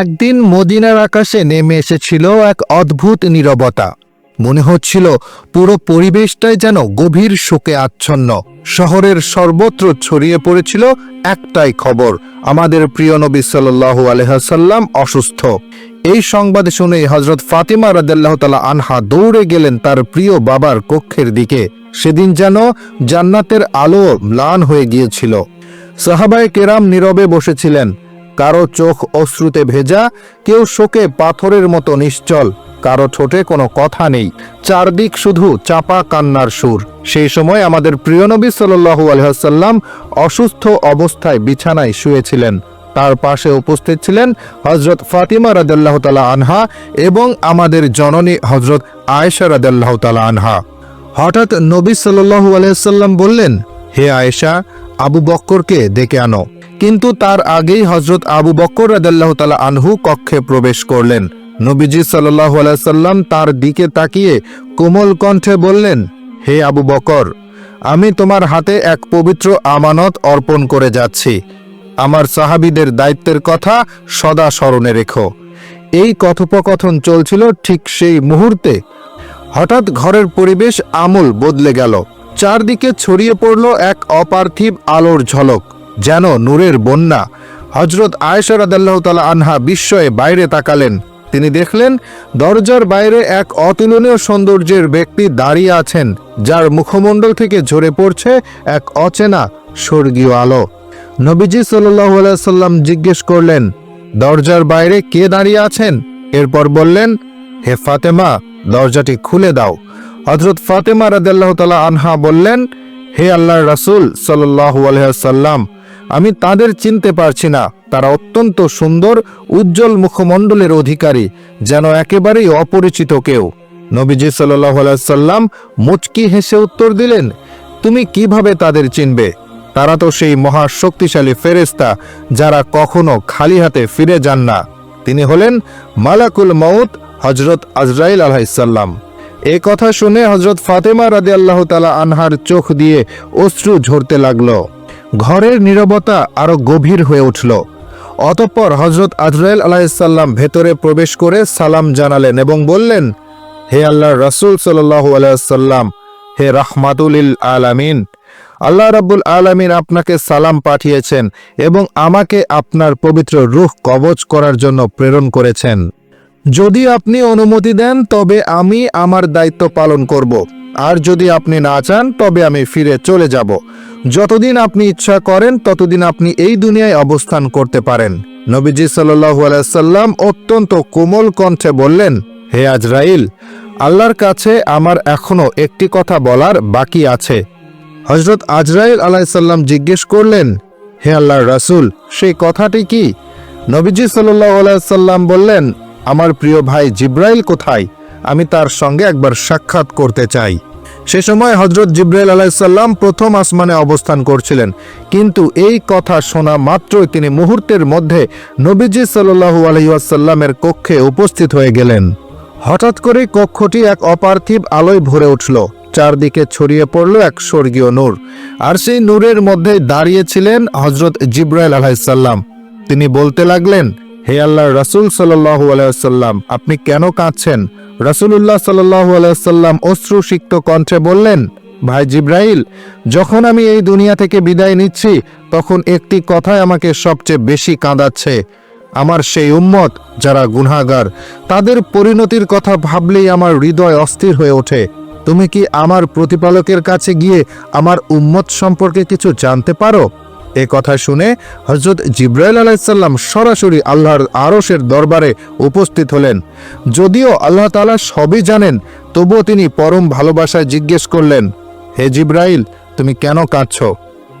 একদিন মদিনার আকাশে নেমে এসেছিল এক অদ্ভুত নীরবতা। মনে হচ্ছিল পুরো পরিবেশটাই যেন গভীর শোকে আচ্ছন্ন। শহরের সর্বত্র ছড়িয়ে পড়েছিল একটাই খবর, আমাদের প্রিয় নবী সাল্লাল্লাহু আলহাসাল্লাম অসুস্থ। এই সংবাদ শুনে হজরত ফাতিমা রাদাল্লাহ তালা আনহা দৌড়ে গেলেন তার প্রিয় বাবার কক্ষের দিকে। সেদিন যেন জান্নাতের আলো ম্লান হয়ে গিয়েছিল। সাহাবায় কেরাম নীরবে বসেছিলেন। কারও চোখ অশ্রুতে ভেজা, কেউ শোকে পাথরের মতো নিশ্চল। কারও ঠোঁটে কোনো কথা নেই। চারদিক শুধু চাপা কান্নার সুর। সেই সময় আমাদের প্রিয় নবী সাল্লু আলহাসাল্লাম অসুস্থ অবস্থায় বিছানায় শুয়েছিলেন। তার পাশে উপস্থিত ছিলেন হজরত ফাতিমা রাদাল্লাহ তালা আনহা এবং আমাদের জননী হজরত আয়েশা রাদাল্লাহ তালা আনহা। হঠাৎ নবী সাল্লু আলহাম বললেন, হে আয়েশা, আবু বক্করকে ডেকে আনো। কিন্তু তার আগেই হজরত আবু বক্কর রাদাল্লাহ তালা আনহু কক্ষে প্রবেশ করলেন। নবীজি সাল্লাহ আলাইসাল্লাম তার দিকে তাকিয়ে কোমল কণ্ঠে বললেন, হে আবু বকর, আমি তোমার হাতে এক পবিত্র আমানত অর্পণ করে যাচ্ছি। আমার সাহাবিদের দায়িত্বের কথা সদা স্মরণে রেখো। এই কথোপকথন চলছিল ঠিক সেই মুহূর্তে। হঠাৎ ঘরের পরিবেশ আমূল বদলে গেল। চারদিকে ছড়িয়ে পড়ল এক অপার্থিব আলোর ঝলক। যেন নূরের বন্যা। হজরত আয়েশা রাদাল্লাহ তালা আনহা বিস্ময়ে বাইরে তাকালেন। তিনি দেখলেন, দরজার বাইরে এক অতুলনীয় সৌন্দর্যের ব্যক্তি দাঁড়িয়ে আছেন, যার মুখমণ্ডল থেকে ঝরে পড়ছে এক অচেনা স্বর্গীয় আলো। নবীজি সাল্লাহ সাল্লাম জিজ্ঞেস করলেন, দরজার বাইরে কে দাঁড়িয়ে আছেন? এরপর বললেন, হে ফাতেমা, দরজাটি খুলে দাও। হজরত ফাতেমা রাদাল্লাহ তালা আনহা বললেন, হে আল্লাহ রাসূল সাল্লাহু আলহাম আমি তাদের চিনতে পারছি না। তারা অত্যন্ত সুন্দর, উজ্জ্বল মুখমণ্ডলের অধিকারী, যেন একেবারেই অপরিচিত কেউ। নবীজি সাল্লাম মুচকি হেসে উত্তর দিলেন, তুমি কীভাবে তাদের চিনবে? তারা তো সেই মহা শক্তিশালী ফেরেস্তা যারা কখনো খালি হাতে ফিরে যান না। তিনি হলেন মালাকুল মউত হজরত আজরাইল আলাইসাল্লাম এ কথা শুনে হজরত ফাতেমা রাদে আল্লাহ তালা আনহার চোখ দিয়ে অশ্রু ঝরতে লাগল। ঘরের নীরবতা আরও গভীর হয়ে উঠল। অতঃপর হজরত আজরাইল আলাহিসাল্লাম ভেতরে প্রবেশ করে সালাম জানালেন এবং বললেন, হে আল্লাহর রাসূল সাল্লাল্লাহু আলাইসাল্লাম হে রাহমাতুলিল আলামিন, আল্লাহ রাব্বুল আলামিন আপনাকে সালাম পাঠিয়েছেন এবং আমাকে আপনার পবিত্র রূহ কবজ করার জন্য প্রেরণ করেছেন। যদি আপনি অনুমতি দেন, তবে আমি আমার দায়িত্ব পালন করব। আর যদি আপনি না চান, তবে আমি ফিরে চলে যাব। যতদিন আপনি ইচ্ছা করেন, ততদিন আপনি এই দুনিয়ায় অবস্থান করতে পারেন। নবীজি সাল্লাল্লাহু আলাইসাল্লাম অত্যন্ত কোমল কণ্ঠে বললেন, হে আজরাইল, আল্লাহর কাছে আমার এখনও একটি কথা বলার বাকি আছে। হজরত আজরাইল আলাইসাল্লাম জিজ্ঞেস করলেন, হে আল্লাহর রাসূল, সেই কথাটি কি? নবীজি সাল্লাহ আলাইসাল্লাম বললেন, আমার প্রিয় ভাই জিব্রাইল কোথায়? আমি তার সঙ্গে একবার সাক্ষাৎ করতে চাই। সে সময় হজরত জিব্রাইল আলাইসাল্লাম প্রথম আসমানে অবস্থান করছিলেন। কিন্তু এই কথা শোনা মাত্রই তিনি মুহূর্তের মধ্যে নবীজি সাল্লু আলহিউসাল্লামের কক্ষে উপস্থিত হয়ে গেলেন। হঠাৎ করে কক্ষটি এক অপার্থিব আলোয় ভরে উঠল। চারদিকে ছড়িয়ে পড়ল এক স্বর্গীয় নূর। আর সেই নূরের মধ্যে দাঁড়িয়েছিলেন হজরত জিব্রাইল আলাইসাল্লাম তিনি বলতে লাগলেন হে আল্লাহ রাসুল সাল্লাহু আলাইসাল্লাম আপনি কেন কাঁদছেন? রাসুলুল্লাহ সাল্লাহু আলাইসাল্লাম অশ্রুসিক্ত কণ্ঠে বললেন, ভাই জিব্রাইল, যখন আমি এই দুনিয়া থেকে বিদায় নিচ্ছি, তখন একটি কথাই আমাকে সবচেয়ে বেশি কাঁদাচ্ছে। আমার সেই উম্মত যারা গুনাগার তাদের পরিণতির কথা ভাবলেই আমার হৃদয় অস্থির হয়ে ওঠে। তুমি কি আমার প্রতিপালকের কাছে গিয়ে আমার উম্মত সম্পর্কে কিছু জানতে পারো? এ কথা শুনে হজরত জিব্রাইল আলাইসাল্লাম সরাসরি আল্লাহর আরশের দরবারে উপস্থিত হলেন। যদিও আল্লাহ তালা সবই জানেন, তবুও তিনি পরম ভালোবাসায় জিজ্ঞেস করলেন, হে জিব্রাইল, তুমি কেন কাঁদছ?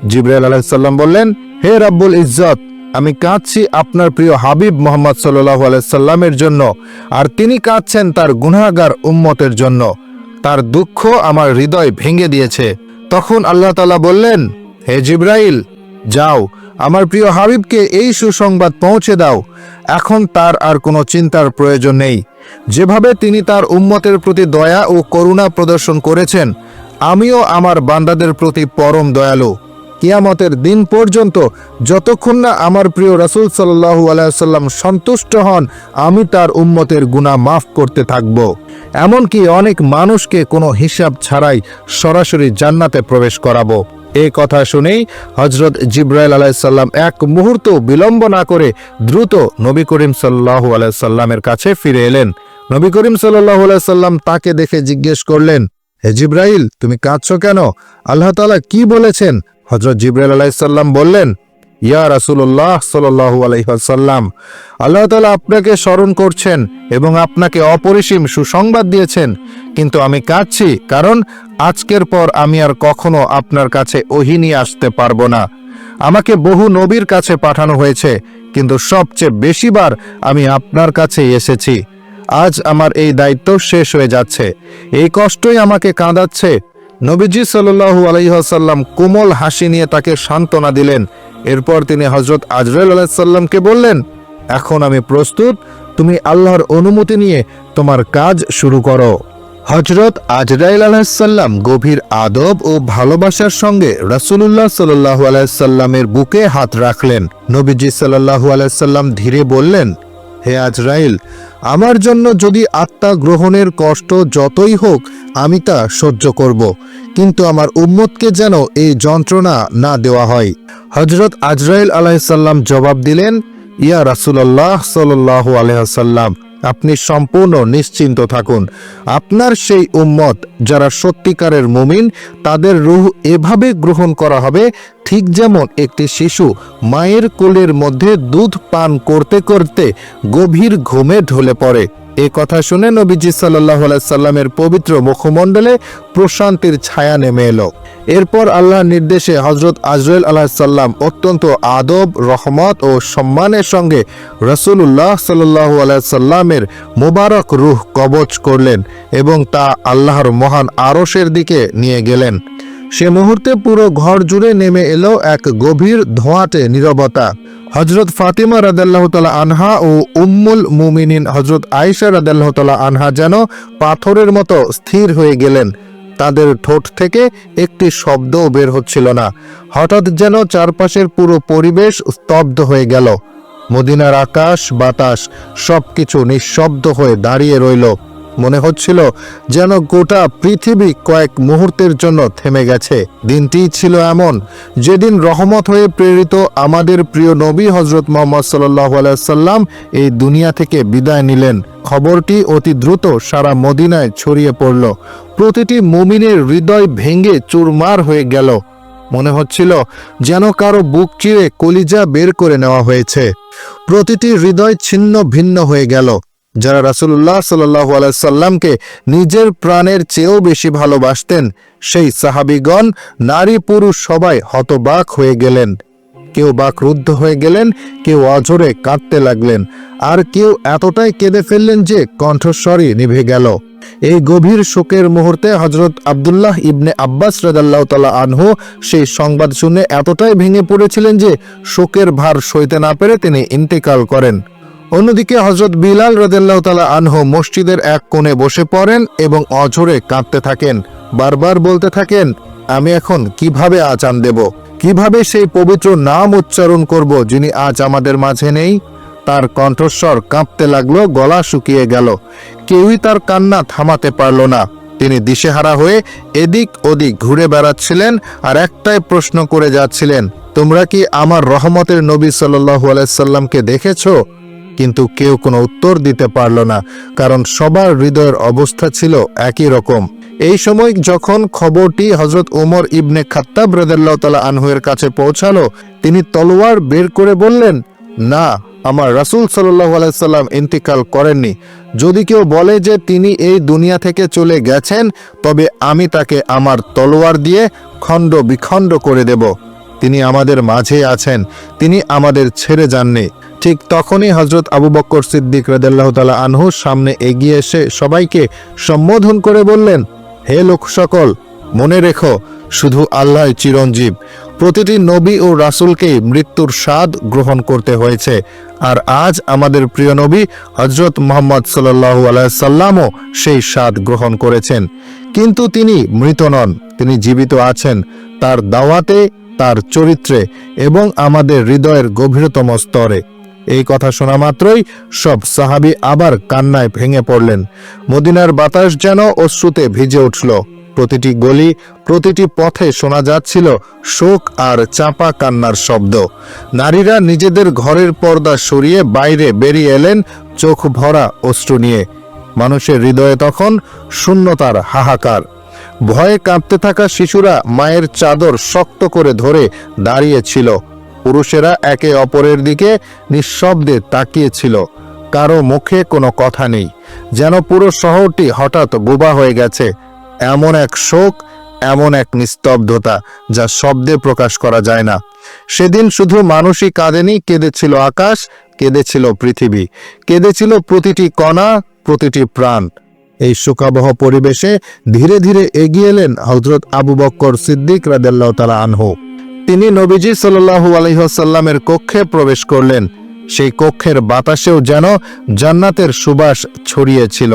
জিব্রাইল আলাইসাল্লাম বললেন, হে রাব্বুল ইজ্জত, আমি কাঁদছি আপনার প্রিয় হাবিব মোহাম্মদ সাল্লাহ আলাইসাল্লামের জন্য, আর তিনি কাঁদছেন তার গুনাগার উম্মতের জন্য। তার দুঃখ আমার হৃদয় ভেঙে দিয়েছে। তখন আল্লাহ তালা বললেন, হে জিব্রাইল যাও, আমার প্রিয় হাবিবকে এই সুসংবাদ পৌঁছে দাও। এখন তার আর কোনো চিন্তার প্রয়োজন নেই। যেভাবে তিনি তার উম্মতের প্রতি দয়া ও করুণা প্রদর্শন করেছেন, আমিও আমার বান্দাদের প্রতি পরম দয়ালু। কিয়ামতের দিন পর্যন্ত যতক্ষণ না আমার প্রিয় রাসূল সাল্লাল্লাহু আলাইহি সাল্লাম সন্তুষ্ট হন, আমি তার উম্মতের গুনাহ মাফ করতে থাকব। এমনকি অনেক মানুষকে কোনো হিসাব ছাড়াই সরাসরি জান্নাতে প্রবেশ করাবো। এই কথা শুনেই হজরত জিব্রাইল আলাইসাল্লাম এক মুহূর্ত বিলম্ব না করে দ্রুত নবী করিম সাল্লাহু আলাইসাল্লামের কাছে ফিরে এলেন। নবী করিম সাল্লাহু আলাইসাল্লাম তাকে দেখে জিজ্ঞেস করলেন, হে জিব্রাইল, তুমি কাঁদছ কেন? আল্লাহ তালা কি বলেছেন? হজরত জিব্রাইল আলাইসাল্লাম বললেন ইয়া রাসূলুল্লাহ সাল্লাল্লাহু আলাইহি আল্লাহ তালা আপনাকে স্মরণ করছেন এবং আপনাকে অপরিসীম সুসংবাদ দিয়েছেন, কিন্তু আমি কাঁদছি কারণ আজকের পর আমি আর কখনো আপনার কাছে ওহি নিয়ে আসতে পারব না। আমাকে বহু নবীর কাছে পাঠানো হয়েছে, কিন্তু সবচেয়ে বেশিবার আমি আপনার কাছে এসেছি। আজ আমার এই দায়িত্ব শেষ হয়ে যাচ্ছে। এই কষ্টই আমাকে কাঁদাচ্ছে। নবীজি সাল্লু আলহিহাসাল্লাম কোমল হাসি নিয়ে তাকে সান্ত্বনা দিলেন এরপর তিনি হজরত আজরাইল আলাহিসাল্লামকে বললেন, এখন আমি প্রস্তুত, তুমি আল্লাহর অনুমতি নিয়ে তোমার কাজ শুরু করো। হজরত আজরাইল আলাহিসাল্লাম গভীর আদব ও ভালোবাসার সঙ্গে রাসূলুল্লাহ সাল্লাহু আলাইসাল্লামের বুকে হাত রাখলেন। নবীজি সাল্লাহু আলাইসাল্লাম ধীরে বললেন, হে আজরাইল, আমার জন্য যদি আত্মা গ্রহণের কষ্ট যতই হোক, আমি তা সহ্য করব। কিন্তু আমার উম্মতকে যেন এই যন্ত্রণা না দেওয়া হয়। হজরত আজরাইল আলাইসাল্লাম জবাব দিলেন, ইয়া রাসুলাল্লাহ সাল্লাল্লাহু আলাইহি ওয়াসাল্লাম আপনি সম্পূর্ণ নিশ্চিন্ত থাকুন। আপনার সেই উম্মত যারা সত্যিকারের মুমিন, তাদের রুহ এভাবে গ্রহণ করা হবে, ঠিক যেমন একটি শিশু মায়ের কোলের মধ্যে দুধ পান করতে করতে গভীর ঘুমে ঢলে পড়ে। এ কথা শুনে নবীজি সাল্লাহ সাল্লামের পবিত্র মুখমণ্ডলে প্রশান্তির ছায়া নেমে এলো। এরপর আল্লাহর নির্দেশে হজরত আজরাইল আলাহ সাল্লাম অত্যন্ত আদব, রহমত ও সম্মানের সঙ্গে রসুল্লাহ সাল্লাহ সাল্লামের মোবারক রুহ কবচ করলেন এবং তা আল্লাহর মহান আরশের দিকে নিয়ে গেলেন। সে মুহূর্তে পুরো ঘর জুড়ে নেমে এলো এক গভীর ধোঁয়াটে নীরবতা। হজরত ফাতিমা রাদাল্লাহ তালা আনহা ও উম্মুল মুমিনিন হজরত আয়েশা রাদাল্লাহ তালা আনহা যেন পাথরের মতো স্থির হয়ে গেলেন। তাদের ঠোঁট থেকে একটি শব্দও বের হচ্ছিল না। হঠাৎ যেন চারপাশের পুরো পরিবেশ স্তব্ধ হয়ে গেল। মদিনার আকাশ, বাতাস, সবকিছু নিঃশব্দ হয়ে দাঁড়িয়ে রইল। মনে হচ্ছিল যেন গোটা পৃথিবী কয়েক মুহূর্তের জন্য থেমে গেছে। দিনটি ছিল এমন, যেদিন রহমত হয়ে প্রেরিত আমাদের প্রিয় নবী হজরত মোহাম্মদ সাল্লাহ সাল্লাম এই দুনিয়া থেকে বিদায় নিলেন। খবরটি অতি দ্রুত সারা মদিনায় ছড়িয়ে পড়ল। প্রতিটি মুমিনের হৃদয় ভেঙে চুরমার হয়ে গেল। মনে হচ্ছিল যেন কারও বুক চিরে কলিজা বের করে নেওয়া হয়েছে। প্রতিটি হৃদয় ছিন্ন ভিন্ন হয়ে গেল। যারা রাসুল্লাহ সাল্লাহ আলাইসাল্লামকে নিজের প্রাণের চেয়েও বেশি ভালোবাসতেন, সেই সাহাবিগণ নারী পুরুষ সবাই হতবাক হয়ে গেলেন। কেউ বাকরুদ্ধ হয়ে গেলেন, কেউ অঝরে কাঁদতে লাগলেন। আর কেউ এতটাই কেঁদে ফেললেন যে কণ্ঠস্বরই নিভে গেল। এই গভীর শোকের মুহূর্তে হজরত আবদুল্লাহ ইবনে আব্বাস রাজাল্লাহ তালা আনহু সেই সংবাদ শুনে এতটাই ভেঙে পড়েছিলেন যে শোকের ভার সইতে না পেরে তিনি ইন্তেকাল করেন। অন্যদিকে হজরত বিলাল রদেল্লাহ তালা আনহু মসজিদের এক কোণে বসে পড়েন এবং অঝরে কাঁদতে থাকেন। বারবার বলতে থাকেন, আমি এখন কীভাবে আচান দেব? কীভাবে সেই পবিত্র নাম উচ্চারণ করব যিনি আজ আমাদের মাঝে নেই? তার কণ্ঠস্বর কাঁপতে লাগল, গলা শুকিয়ে গেল। কেউই তার কান্না থামাতে পারল না। তিনি দিশেহারা হয়ে এদিক ওদিক ঘুরে বেড়াচ্ছিলেন আর একটাই প্রশ্ন করে যাচ্ছিলেন, তোমরা কি আমার রহমতের নবী সাল্লাহ আলাইসাল্লামকে দেখেছ? কিন্তু কেউ কোনো উত্তর দিতে পারল না, কারণ সবার হৃদয়ের অবস্থা ছিল একই রকম। এই সময় যখন খবরটি হজরত ওমর ইবনে খাত্তাব রদাল্লাহ তালা আনহুয়ের কাছে পৌঁছালো, তিনি তলোয়ার বের করে বললেন, না, আমার রাসুল সাল্লাহ আলাইসাল্লাম ইন্তিকাল করেননি। যদি কেউ বলে যে তিনি এই দুনিয়া থেকে চলে গেছেন, তবে আমি তাকে আমার তলোয়ার দিয়ে খণ্ড বিখণ্ড করে দেব। তিনি আমাদের মাঝে আছেন, তিনি আমাদের ছেড়ে যাননি। ঠিক তখনই হজরত আবু বক্কর সিদ্দিক রদাল্লাহ তালা আনহু সামনে এগিয়ে এসে সবাইকে সম্বোধন করে বললেন, হে লোক সকল, মনে রেখো, শুধু আল্লাহ চিরঞ্জীব। প্রতিটি নবী ও রাসুলকেই মৃত্যুর স্বাদ গ্রহণ করতে হয়েছে। আর আজ আমাদের প্রিয় নবী হজরত মোহাম্মদ সাল্লাহু আলাইসাল্লামও সেই স্বাদ গ্রহণ করেছেন। কিন্তু তিনি মৃত নন, তিনি জীবিত আছেন। তার দাওয়াতে, তার চরিত্রে এবং আমাদের হৃদয়ের গভীরতম স্তরে। এই কথা শোনা মাত্রই সব সাহাবী আবার কান্নায় ভেঙে পড়লেন। মদিনার বাতাস যেন অশ্রুতে ভিজে উঠল। প্রতিটি গলি, প্রতিটি পথে শোনা যাচ্ছিল শোক আর চাপা কান্নার শব্দ। নারীরা নিজেদের ঘরের পর্দা সরিয়ে বাইরে বেরিয়ে এলেন চোখ ভরা অশ্রু নিয়ে। মানুষের হৃদয়ে তখন শূন্যতার হাহাকার। ভয়ে কাঁপতে থাকা শিশুরা মায়ের চাদর শক্ত করে ধরে দাঁড়িয়েছিল পুরুষেরা একে অপরের দিকে নিঃশব্দে তাকিয়েছিল। কারও মুখে কোনো কথা নেই। যেন পুরো শহরটি হঠাৎ বোবা হয়ে গেছে। এমন এক শোক, এমন এক নিস্তব্ধতা যা শব্দে প্রকাশ করা যায় না। সেদিন শুধু মানুষই কাঁদেনি, কেঁদেছিল আকাশ, কেঁদেছিল পৃথিবী, কেঁদেছিল প্রতিটি কণা, প্রতিটি প্রাণ। এই শোকাবহ পরিবেশে ধীরে ধীরে এগিয়ে এলেন হজরত আবু বক্কর সিদ্দিক রাদেল্লাহ তালা আনহু। তিনি নবীজি সাল্লাহু আলহিহাসাল্লামের কক্ষে প্রবেশ করলেন। সেই কক্ষের বাতাসেও যেন জান্নাতের সুবাস ছড়িয়েছিল।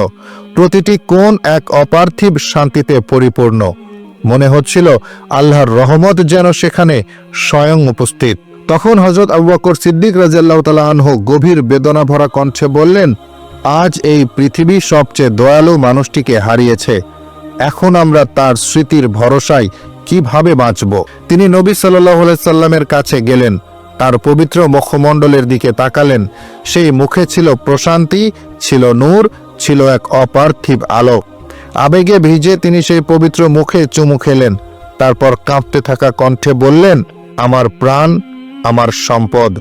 প্রতিটি কোণ এক অপার্থিব শান্তিতে পরিপূর্ণ। মনে হচ্ছিল আল্লাহর রহমত যেন সেখানে স্বয়ং উপস্থিত। তখন হজরত আবু বকর সিদ্দিক রাজিয়াল্লাহ তালা আনহু গভীর বেদনা ভরা কণ্ঠে বললেন, আজ এই পৃথিবী সবচেয়ে দয়ালু মানুষটিকে হারিয়েছে। এখন আমরা তার স্মৃতির ভরসায় কীভাবে বাঁচব? তিনি নবী সাল্লাহ সাল্লামের কাছে গেলেন, তার পবিত্র মুখমণ্ডলের দিকে তাকালেন। সেই মুখে ছিল প্রশান্তি, ছিল নূর, ছিল এক অপার্থিব আলো আবেগে ভিজে তিনি সেই পবিত্র মুখে চুমু খেলেন। তারপর কাঁপতে থাকা কণ্ঠে বললেন, আমার প্রাণ, আমার সম্পদ,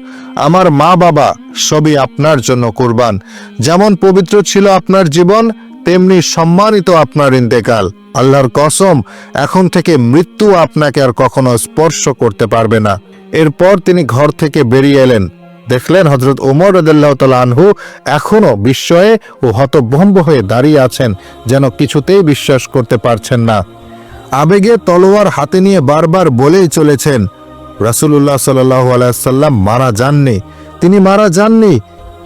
আমার মা বাবা সবই আপনার জন্য কুরবান। যেমন পবিত্র ছিল আপনার জীবন তেমনি সম্মানিত আপনার ইন্তেকাল। আল্লাহর কসম, এখন থেকে মৃত্যু আপনাকে আর কখনো স্পর্শ করতে পারবে না। এরপর তিনি ঘর থেকে বেরিয়ে এলেন। দেখলেন হজরত ওমর রদাল্লাহ আনহু এখনও বিস্ময়ে ও হতভম্ব হয়ে দাঁড়িয়ে আছেন, যেন কিছুতেই বিশ্বাস করতে পারছেন না। আবেগে তলোয়ার হাতে নিয়ে বারবার বলেই চলেছেন, রাসুলুল্লাহ সাল্লাহ আলাইসাল্লাম মারা যাননি। তিনি মারা যাননি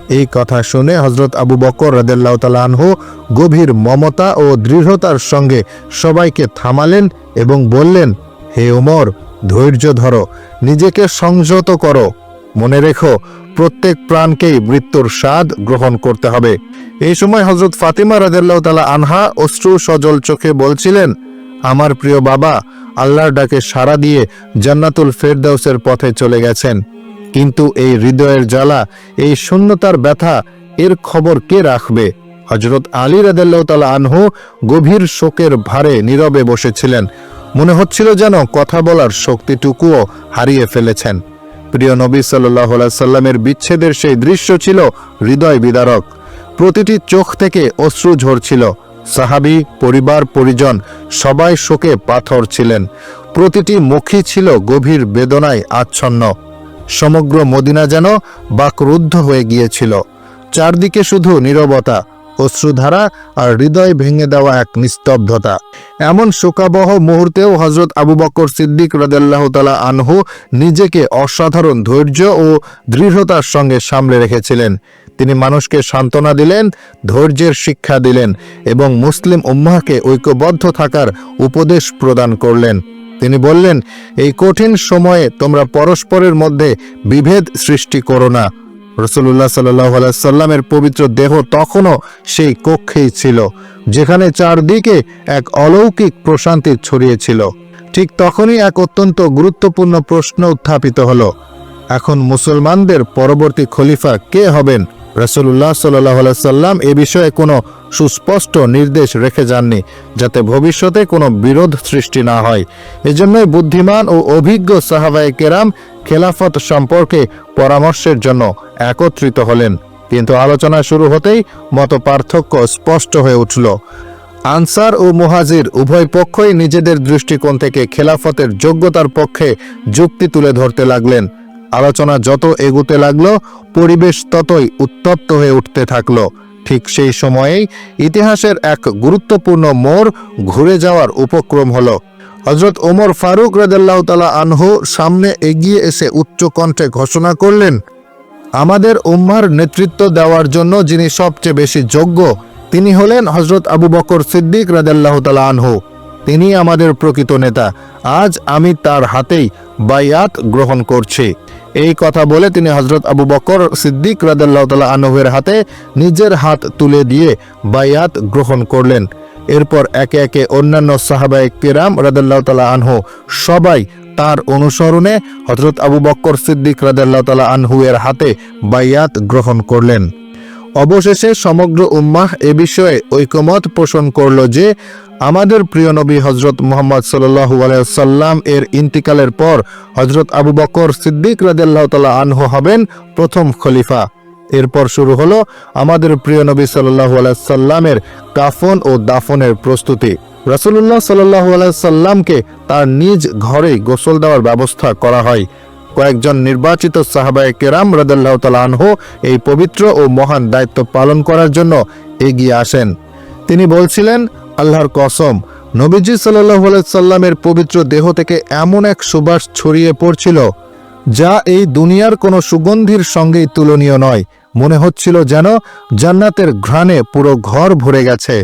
এই কথা শুনে হজরত আবু বকর রদাল্লাহ তালানহু গভীর মমতা ও দৃঢ়তার সঙ্গে সবাইকে থামালেন এবং বললেন, হে ওমর, ধৈর্য ধরো, নিজেকে সংযত করো। মনে রেখো, প্রত্যেক প্রাণকেই মৃত্যুর স্বাদ গ্রহণ করতে হবে। এই সময় হজরত ফাতিমা রাজাল্লাহ তালা আনহা অশ্রু সজল চোখে বলছিলেন, আমার প্রিয় বাবা, আল্লাহর ডাকে সাড়া দিয়ে জান্নাতুল ফেরদাউসের পথে চলে গেছেন। কিন্তু এই হৃদয়ের জ্বালা, এই শূন্যতার ব্যথা, এর খবর কে রাখবে? হজরত আলী রাদাল্লাহ তালা আনহু গভীর শোকের ভারে নীরবে বসেছিলেন। মনে হচ্ছিল যেন কথা বলার শক্তিটুকুও হারিয়ে ফেলেছেন। প্রিয় নবী সাল্লাহ সাল্লামের বিচ্ছেদের সেই দৃশ্য ছিল হৃদয় বিদারক। প্রতিটি চোখ থেকে অশ্রু ঝরছিল। সাহাবি, পরিবার, পরিজন সবাই শোকে পাথর ছিলেন। প্রতিটি মুখী ছিল গভীর বেদনায় আচ্ছন্ন। সমগ্র মদিনা যেন বাকরুদ্ধ হয়ে গিয়েছিল। চারদিকে শুধু নীরবতা অশ্রুধারা আর হৃদয় ভেঙে দেওয়া এক নিস্তব্ধতা। এমন শোকাবহ মুহূর্তেও হজরত আবু বকর সিদ্দিক রদাল্লাহ তালা আনহু নিজেকে অসাধারণ ধৈর্য ও দৃঢ়তার সঙ্গে সামলে রেখেছিলেন। তিনি মানুষকে সান্ত্বনা দিলেন, ধৈর্যের শিক্ষা দিলেন এবং মুসলিম উম্মাহকে ঐক্যবদ্ধ থাকার উপদেশ প্রদান করলেন। তিনি বললেন, এই কঠিন সময়ে তোমরা পরস্পরের মধ্যে বিভেদ সৃষ্টি করো না। রসুল্লাহ সাল্লামের পবিত্র দেহ তখনও সেই কক্ষেই ছিল, যেখানে চারদিকে এক অলৌকিক প্রশান্তি ছড়িয়েছিল। ঠিক তখনই এক অত্যন্ত গুরুত্বপূর্ণ প্রশ্ন উত্থাপিত হলো, এখন মুসলমানদের পরবর্তী খলিফা কে হবেন? রসুল্লাহ সাল্লাহ সাল্লাম এ বিষয়ে কোনো সুস্পষ্ট নির্দেশ রেখে যাননি, যাতে ভবিষ্যতে কোনো বিরোধ সৃষ্টি না হয়। এজন্যই বুদ্ধিমান ও অভিজ্ঞ সাহাবায়ে কেরাম খেলাফত সম্পর্কে পরামর্শের জন্য একত্রিত হলেন। কিন্তু আলোচনা শুরু হতেই মত পার্থক্য স্পষ্ট হয়ে উঠল। আনসার ও মুহাজির উভয় পক্ষই নিজেদের দৃষ্টিকোণ থেকে খেলাফতের যোগ্যতার পক্ষে যুক্তি তুলে ধরতে লাগলেন। আলোচনা যত এগুতে লাগল, পরিবেশ ততই উত্তপ্ত হয়ে উঠতে থাকল। ঠিক সেই সময়েই ইতিহাসের এক গুরুত্বপূর্ণ মোড় ঘুরে যাওয়ার উপক্রম হলো। হজরত ওমর ফারুক রাজাল্লাহ তালা আনহু সামনে এগিয়ে এসে উচ্চ কণ্ঠে ঘোষণা করলেন, আমাদের উম্মার নেতৃত্ব দেওয়ার জন্য যিনি সবচেয়ে বেশি যোগ্য, তিনি হলেন হজরত আবু বকর সিদ্দিক রাজাল্লাহ তালা আনহু। তিনি আমাদের প্রকৃত নেতা। আজ আমি তার হাতেই বাইয়াত গ্রহণ করছি। এই কথা বলে তিনি হজরত আবু বকর সিদ্দিক রাদাল্লাহ তালা আনহের হাতে নিজের হাত তুলে দিয়ে বাইয়াত গ্রহণ করলেন। এরপর একে একে অন্যান্য সাহাবায়ে কিরাম রাদাল্লাহ তালা আনহু সবাই তার অনুসরণে হজরত আবু বক্কর সিদ্দিক রাদাল্লাহ তালা আনহু এর হাতে বাইয়াত গ্রহণ করলেন। অবশেষে সমগ্র উম্মাহ এ বিষয়ে ঐকমত পোষণ করল যে, আমাদের প্রিয় নবী হজরত মোহাম্মদ সাল্লু আলাইসাল্লাম এর ইন্তিকালের পর হজরত আবু বকর সিদ্দিক রাদিয়াল্লাহু তাআলা আনহু হবেন প্রথম খলিফা। এরপর শুরু হলো আমাদের প্রিয় নবী সাল্লাহু আলাইসাল্লামের কাফন ও দাফনের প্রস্তুতি। রাসূলুল্লাহ সাল্লাহু আলাইসাল্লামকে তার নিজ ঘরেই গোসল দেওয়ার ব্যবস্থা করা হয়। কয়েকজন নির্বাচিত সাহাবায়ে কেরাম রাদাল্লাহ তালা এই পবিত্র ও মহান দায়িত্ব পালন করার জন্য এগিয়ে আসেন। তিনি বলছিলেন, আল্লাহর কসম, নবীজি সাল্লাহ সাল্লামের পবিত্র দেহ থেকে এমন এক সুবাস ছড়িয়ে পড়ছিল যা এই দুনিয়ার কোনো সুগন্ধির সঙ্গেই তুলনীয় নয়। মনে হচ্ছিল যেন জান্নাতের ঘ্রাণে পুরো ঘর ভরে গেছে।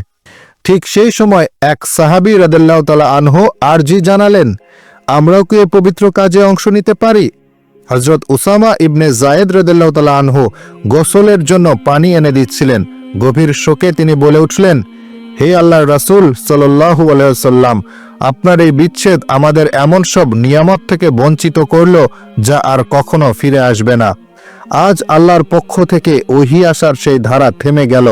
ঠিক সেই সময় এক সাহাবি রাদাল্লাহ তালা আনহু আরজি জানালেন, আমরাও কি এ পবিত্র কাজে অংশ নিতে পারি? হজরত ওসামা ইবনে জায়েদ রদুল্লাহ তালা আনহু গোসলের জন্য পানি এনে দিচ্ছিলেন। গভীর শোকে তিনি বলে উঠলেন, হে আল্লাহ রাসূল সাল্লাহু আলাইসাল্লাম আপনার এই বিচ্ছেদ আমাদের এমন সব নিয়ামত থেকে বঞ্চিত করল যা আর কখনো ফিরে আসবে না। আজ আল্লাহর পক্ষ থেকে ওহি আসার সেই ধারা থেমে গেল।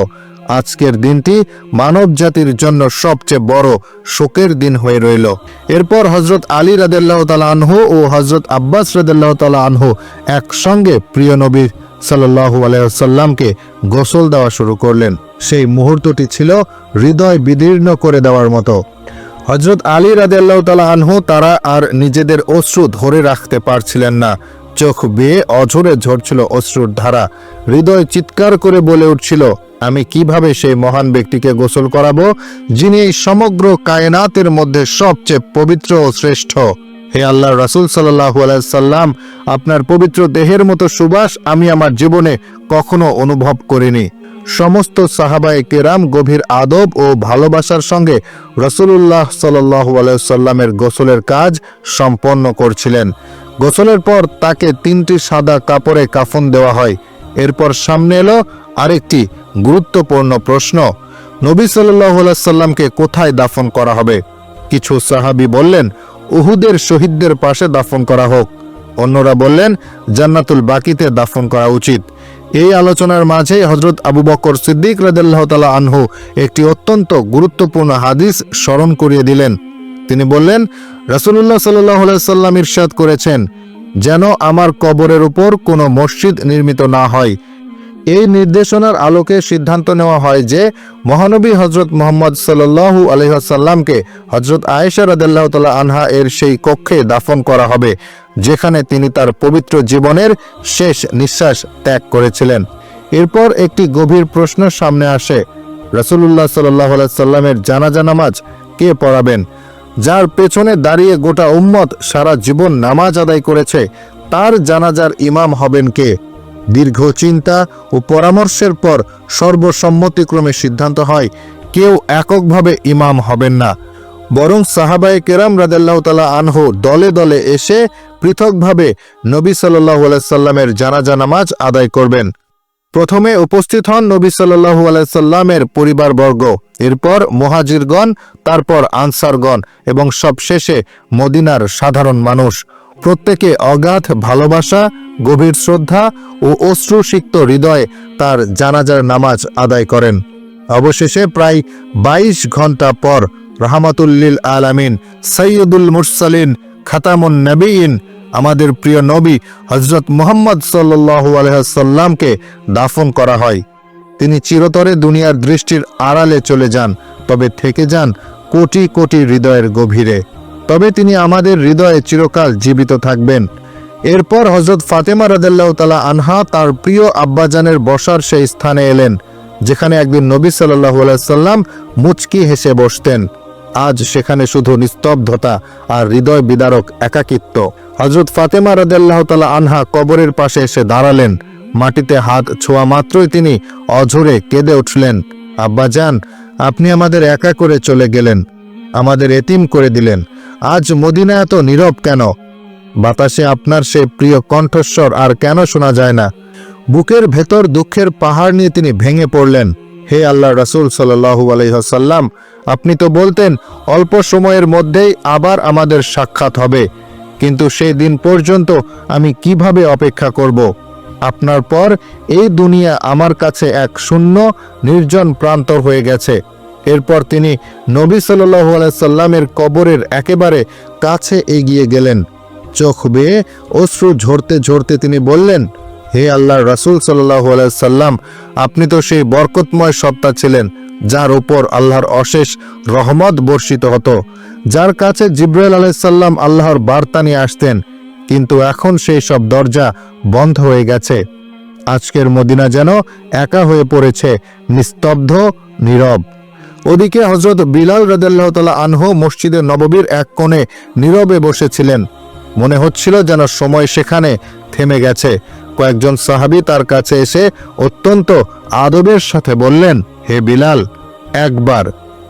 আজকের দিনটি মানব জাতির জন্য সবচেয়ে বড় শোকের দিন হয়ে রইল। এরপর হজরত আলী রাদেল্লাহ তালা আনহু ও হজরত আব্বাস রাদেল্লাহ তালা আনহু একসঙ্গে প্রিয় নবী সাল্লাহু আলাইসাল্লামকে গোসল দেওয়া শুরু করলেন। সেই মুহূর্তটি ছিল হৃদয় বিদীর্ণ করে দেওয়ার মতো। হজরত আলী রাদেল্লাহ তালা আনহু তারা আর নিজেদের অশ্রু ধরে রাখতে পারছিলেন না। চোখ বেয়ে অঝরে ঝরছিল অশ্রুর ধারা। হৃদয় চিৎকার করে বলে উঠছিল আমি কীভাবে সেই মহান ব্যক্তিকে গোসল করাবো, যিনি সমগ্র কায়নাতের মধ্যে সবচেয়ে পবিত্র ও শ্রেষ্ঠ। হে আল্লাহ রাসুল সাল্লাহু সাল্লাম, আপনার পবিত্র দেহের মতো সুবাস আমি আমার জীবনে কখনো অনুভব করিনি। সমস্ত সাহাবায়ে কেরাম গভীর আদব ও ভালোবাসার সঙ্গে রসুল্লাহ সাল্লাহু সাল্লামের গোসলের কাজ সম্পন্ন করছিলেন। গোসলের পর তাকে তিনটি সাদা কাপড়ে কাফন দেওয়া হয়। এরপর সামনে এলো আরেকটি গুরুত্বপূর্ণ প্রশ্ন, নবী সাল্লাহ সাল্লামকে কোথায় দাফন করা হবে? কিছু সাহাবি বললেন, উহুদের শহীদদের পাশে দাফন করা হোক। অন্যরা বললেন, জান্নাতুল বাকিতে দাফন করা উচিত। এই আলোচনার মাঝেই হজরত আবু বকর সিদ্দিক রাদাল্লাহ তালা আনহু একটি অত্যন্ত গুরুত্বপূর্ণ হাদিস স্মরণ করিয়ে দিলেন। তিনি বললেন রাসুল্লাহ সাল্লাহ সাল্লাম ইরশাদ করেছেন, যেন আমার কবরের উপর কোনো মসজিদ নির্মিত না হয়। এই নির্দেশনার আলোকে সিদ্ধান্ত নেওয়া হয় যে মহানবী হজরত মোহাম্মদ সাল্লু আলহাসাল্লামকে হজরত আয়েশা রাদাল্লাহ তালা আনহা এর সেই কক্ষে দাফন করা হবে, যেখানে তিনি তার পবিত্র জীবনের শেষ নিঃশ্বাস ত্যাগ করেছিলেন। এরপর একটি গভীর প্রশ্ন সামনে আসে রসুল্লাহ সাল্লাহ সাল্লামের জানাজা নামাজ কে পড়াবেন? যার পেছনে দাঁড়িয়ে গোটা উম্মত সারা জীবন নামাজ আদায় করেছে, তার জানাজার ইমাম হবেন কে? দীর্ঘ চিন্তা ও পরামর্শের পর সর্বসম্মতিক্রমে সিদ্ধান্ত হয়, কেউ এককভাবে ইমাম হবেন না। বরং সাহাবায়ে কেরাম রাদাল্লাহ তালা আনহু দলে দলে এসে পৃথকভাবে নবী সাল্লাহ সাল্লামের জানাজা নামাজ আদায় করবেন। প্রথমে উপস্থিত হন নবী সাল্লাহু আলাইসাল্লামের পরিবারবর্গ, এরপর মোহাজিরগণ, তারপর আনসারগণ এবং সবশেষে মদিনার সাধারণ মানুষ। প্রত্যেকে অগাধ ভালোবাসা, গভীর শ্রদ্ধা ও অশ্রুসিক্ত হৃদয়ে তার জানাজার নামাজ আদায় করেন। অবশেষে প্রায় ২২ ঘণ্টা পর রাহমাতুল্লিল আলামিন সৈয়দুল মুরসালিন, খাতামুন নবীন আমাদের প্রিয় নবী হজরত মোহাম্মদ সাল্লু আলহাসাল্লামকে দাফন করা হয়। তিনি চিরতরে দুনিয়ার দৃষ্টির আড়ালে চলে যান, তবে থেকে যান কোটি কোটি হৃদয়ের গভীরে। তবে তিনি আমাদের হৃদয়ে চিরকাল জীবিত থাকবেন। এরপর হজরত ফাতেমা রাদাল্লাহ তালা আনহা তার প্রিয় আব্বাজানের বসার সেই স্থানে এলেন, যেখানে একদিন নবী সাল্লাহ সাল্লাম মুচকি হেসে বসতেন। আজ সেখানে শুধু নিস্তব্ধতা আর হৃদয় বিদারক একাকিত্ব। হজরত ফাতেমা রাদাল্লাহ তালা আনহা কবরের পাশে এসে দাঁড়ালেন। মাটিতে হাত ছোঁয়া মাত্রই তিনি অঝরে কেঁদে উঠলেন, আব্বাজান, আপনি আমাদের একা করে চলে গেলেন, আমাদের এতিম করে দিলেন আজ মদিনা এত নীরব কেন? বাতাসে আপনার সে প্রিয় কণ্ঠস্বর আর কেন শোনা যায় না? বুকের ভেতর দুঃখের পাহাড় নিয়ে তিনি ভেঙে পড়লেন। হে আল্লাহ রাসূল সাল্লাল্লাহু আলাইহাল্লাম আপনি তো বলতেন, অল্প সময়ের মধ্যেই আবার আমাদের সাক্ষাৎ হবে। কিন্তু সেই দিন পর্যন্ত আমি কীভাবে অপেক্ষা করব? আপনার পর এই দুনিয়া আমার কাছে এক শূন্য, নির্জন প্রান্তর হয়ে গেছে। এরপর তিনি নবী সাল্লাল্লাহু আলাইহি সাল্লামের কবরের একেবারে কাছে এগিয়ে গেলেন। চোখ বেয়ে অশ্রু ঝরতে ঝরতে তিনি বললেন, হে আল্লাহ রাসূল সাল্লাল্লাহু আলাইহি সাল্লাম, আপনি তো সেই বরকতময় সত্তা ছিলেন, যার উপর আল্লাহর অশেষ রহমত বর্ষিত হতো, যার কাছে জিব্রাইল আলাইসাল্লাম আল্লাহর বার্তা নিয়ে আসতেন, কিন্তু এখন সেই সব দরজা বন্ধ হয়ে গেছে। আজকের মদিনা যেন একা হয়ে পড়েছে, নিস্তব্ধ, নীরব। ওদিকে হজরত বিলাল রাদিয়াল্লাহু তাআলা আনহু মসজিদের নববীর এক কোণে নীরবে বসেছিলেন। মনে হচ্ছিল যেন সময় সেখানে থেমে গেছে। কয়েকজন সাহাবী তার কাছে এসে অত্যন্ত আদবের সাথে বললেন, হে বিলাল, একবার,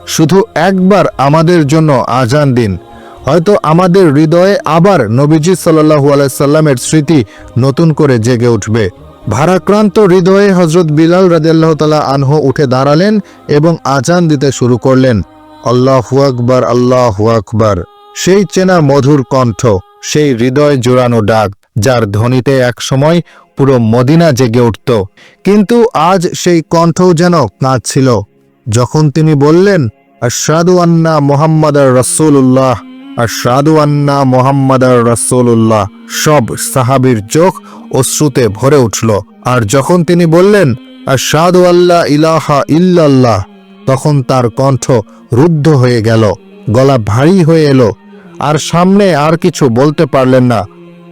শুধু একবার আমাদের জন্য আজান দিন। হয়তো আমাদের হৃদয়ে আবার নবীজি সাল্লাহু আলাইসাল্লামের স্মৃতি নতুন করে জেগে উঠবে। ভারাক্রান্ত হৃদয়ে হজরত বিলাল রাদিয়াল্লাহ তালা আনহু উঠে দাঁড়ালেন এবং আজান দিতে শুরু করলেন। আল্লাহু আকবার আল্লাহু আকবার। সেই চেনা মধুর কণ্ঠ, সেই হৃদয় জোড়ানো ডাক, যার ধ্বনিতে একসময় পুরো মদিনা জেগে উঠত। কিন্তু আজ সেই কণ্ঠও যেন কাঁদছিল যখন তিনি বললেন আশাদু আন্না মোহাম্মদ রসুল্লাহ আশাদু আন্না মোহাম্মদ রসুল্লাহ সব সাহাবীর চোখ অশ্রুতে ভরে উঠল। আর যখন তিনি বললেন আশাদু আল্লাহ ইলাহা ইল্লাল্লাহ, তখন তার কণ্ঠ রুদ্ধ হয়ে গেল, গলা ভারী হয়ে এলো। আর সামনে আর কিছু বলতে পারলেন না।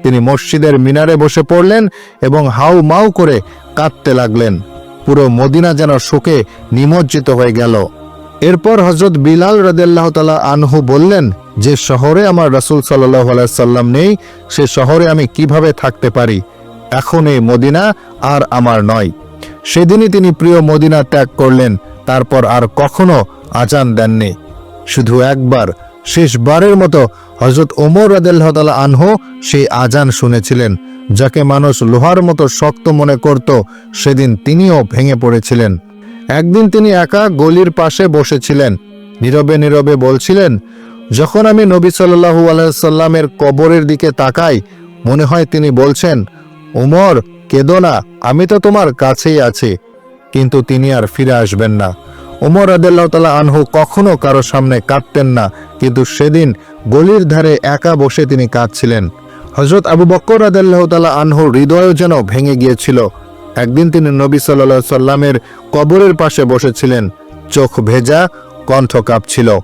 তিনি মসজিদের মিনারে বসে পড়লেন এবং হাউ মাউ করে কাঁদতে লাগলেন। পুরো মদিনা যেন শোকে নিমজ্জিত হয়ে গেল। এরপর হজরত বিলাল রাদিয়াল্লাহ তালা আনহু বললেন, যে শহরে আমার রাসূল সাল্লাহ সাল্লাম নেই, সে শহরে আমি কীভাবে থাকতে পারি? এখন এই মদিনা আর আমার নয়। সেদিনই তিনি প্রিয় মদিনা ত্যাগ করলেন, তারপর আর কখনো আজান দেননি। শুধু একবার, শেষবারের মতো হজরত ওমর রাদেল্লাহ তালা আনহু সেই আজান শুনেছিলেন, যাকে মানুষ লোহার মতো শক্ত মনে করত, সেদিন তিনিও ভেঙে পড়েছিলেন। একদিন তিনি একা গলির পাশে বসেছিলেন। নীরবে নীরবে বলছিলেন, যখন আমি নবী সাল্লাহু আলাইসাল্লামের কবরের দিকে তাকাই, মনে হয় তিনি বলছেন, উমর, কেদো না, আমি তো তোমার কাছেই আছি কিন্তু তিনি আর ফিরে আসবেন না। ওমর আদাল্লাহ তালা আনহু কখনো কারও সামনে কাঁদতেন না, কিন্তু সেদিন গলির ধারে একা বসে তিনি কাঁদছিলেন। হজরত আবু বক্কর আদাল্লাহ আনহুর হৃদয়ও যেন ভেঙে গিয়েছিল। একদিন তিনি নবী সাল্লা সাল্লামের কবরের পাশে বসেছিলেন। চোখ ভেজা, কণ্ঠ কাঁপছিল।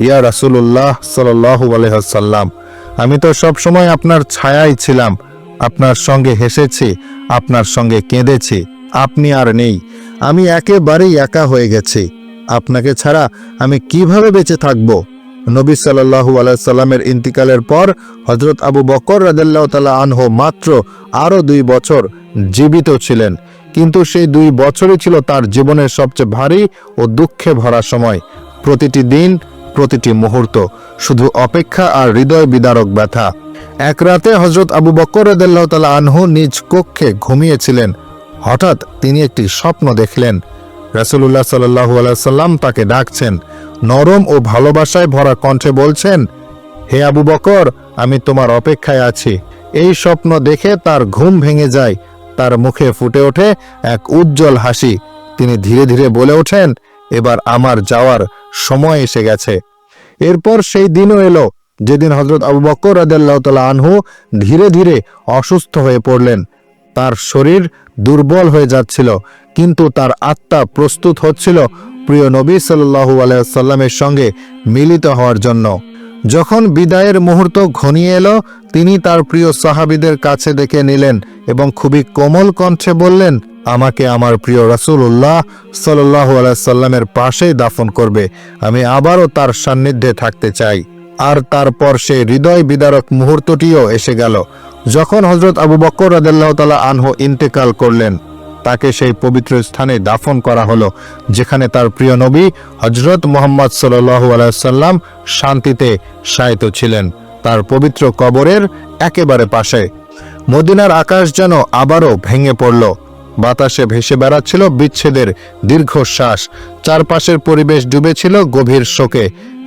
ইয়া রাসুল্লাহ সাল্লাহু আলহাসাল্লাম আমি তো সবসময় আপনার ছায়াই ছিলাম। আপনার সঙ্গে হেসেছি, আপনার সঙ্গে কেঁদেছি। আপনি আর নেই। আমি একেবারেই একা হয়ে গেছি। আপনাকে ছাড়া আমি কীভাবে বেঁচে থাকব? নবী সাল্লাহু আলাইসাল্লামের ইন্তিকালের পর হজরত আবু বকর রাজাল্লাহ তালা আনহো মাত্র আরও দুই বছর জীবিত ছিলেন। কিন্তু সেই দুই বছরই ছিল তার জীবনের সবচেয়ে ভারী ও দুঃখে ভরা সময়। প্রতিটি দিন, প্রতিটি মুহূর্ত শুধু অপেক্ষা আর হৃদয় বিদারক ব্যথা। এক রাতে হজরত আবু বকর রাজাল্লাহ তালা আনহু নিজ কক্ষে ঘুমিয়েছিলেন। হঠাৎ তিনি একটি স্বপ্ন দেখলেন। রাসুল্লাহ সাল্লাহু আলাইসাল্লাম তাকে ডাকছেন নরম ও ভালোবাসায় ভরা কণ্ঠে বলছেন, হে আবু বকর, আমি তোমার অপেক্ষায় আছি। এই স্বপ্ন দেখে তার ঘুম ভেঙে যায়। তার মুখে ফুটে ওঠে এক উজ্জ্বল হাসি। তিনি ধীরে ধীরে বলে ওঠেন, এবার আমার যাওয়ার সময় এসে গেছে। এরপর সেই দিনও এলো, যেদিন হজরত আবু বকর আদাল্লাহ তালা আনহু ধীরে ধীরে অসুস্থ হয়ে পড়লেন। তার শরীর দুর্বল হয়ে যাচ্ছিল, কিন্তু তার আত্মা প্রস্তুত হচ্ছিল প্রিয় নবী সাল্লু আলাইসাল্লামের সঙ্গে মিলিত হওয়ার জন্য। যখন বিদায়ের মুহূর্ত ঘনিয়ে এলো, তিনি তার প্রিয় সাহাবিদের কাছে ডেকে নিলেন এবং খুবই কোমল কণ্ঠে বললেন, আমাকে আমার প্রিয় রাসূলুল্লাহ সাল্লাহু আলাইসাল্লামের পাশেই দাফন করবে। আমি আবারও তার সান্নিধ্যে থাকতে চাই। আর তারপর সে হৃদয় বিদারক মুহূর্তটিও এসে গেল। যখন হজরত আবু বকর তালা আনহু ইন্তেকাল করলেন তাকে সেই পবিত্র স্থানে দাফন করা হলো, যেখানে তার প্রিয় নবী হজরত মোহাম্মদ সাল্লাহ আলাইসাল্লাম শান্তিতে শায়িত ছিলেন। তার পবিত্র কবরের একেবারে পাশে। মদিনার আকাশ যেন আবারও ভেঙে পড়ল। বাতাসে ভেসে বেড়াচ্ছিল বিচ্ছেদের দীর্ঘশ্বাস। চারপাশের পরিবেশ ডুবেছিল গভীর শোকে,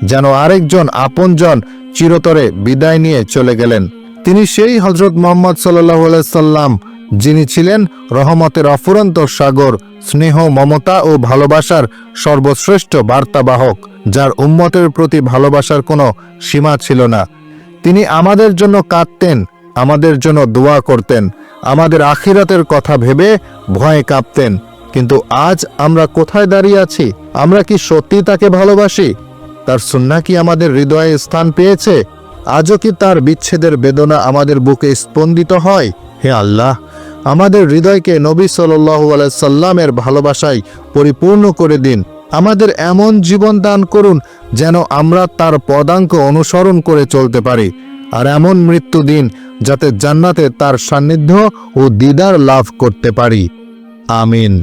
যেন আরেকজন আপনজন চিরতরে বিদায় নিয়ে চলে গেলেন। তিনি সেই হজরত মোহাম্মদ সাল্লাহ সাল্লাম যিনি ছিলেন রহমতের অফুরন্ত সাগর, স্নেহ, মমতা ও ভালোবাসার সর্বশ্রেষ্ঠ বার্তাবাহক, যার উম্মতের প্রতি ভালোবাসার কোনো সীমা ছিল না। তিনি আমাদের জন্য কাঁদতেন, আমাদের জন্য দোয়া করতেন, আমাদের আখিরাতের কথা ভেবে ভয়ে কাঁপতেন। কিন্তু আজ আমরা কোথায় দাঁড়িয়ে আছি? আমরা কি সত্যি তাকে ভালোবাসি? তার সুন্না কি আমাদের হৃদয়ে স্থান পেয়েছে? আজও কি তার বিচ্ছেদের বেদনা আমাদের বুকে স্পন্দিত হয়? হে আল্লাহ আমাদের হৃদয়কে নবী সাল্লু আলাইসাল্লামের ভালোবাসায় পরিপূর্ণ করে দিন। আমাদের এমন জীবন দান করুন যেন আমরা তার পদাঙ্ক অনুসরণ করে চলতে পারি। আর এমন মৃত্যু দিন যাতে জান্নাতে তার সান্নিধ্য ও দিদার লাভ করতে পারি। আমিন।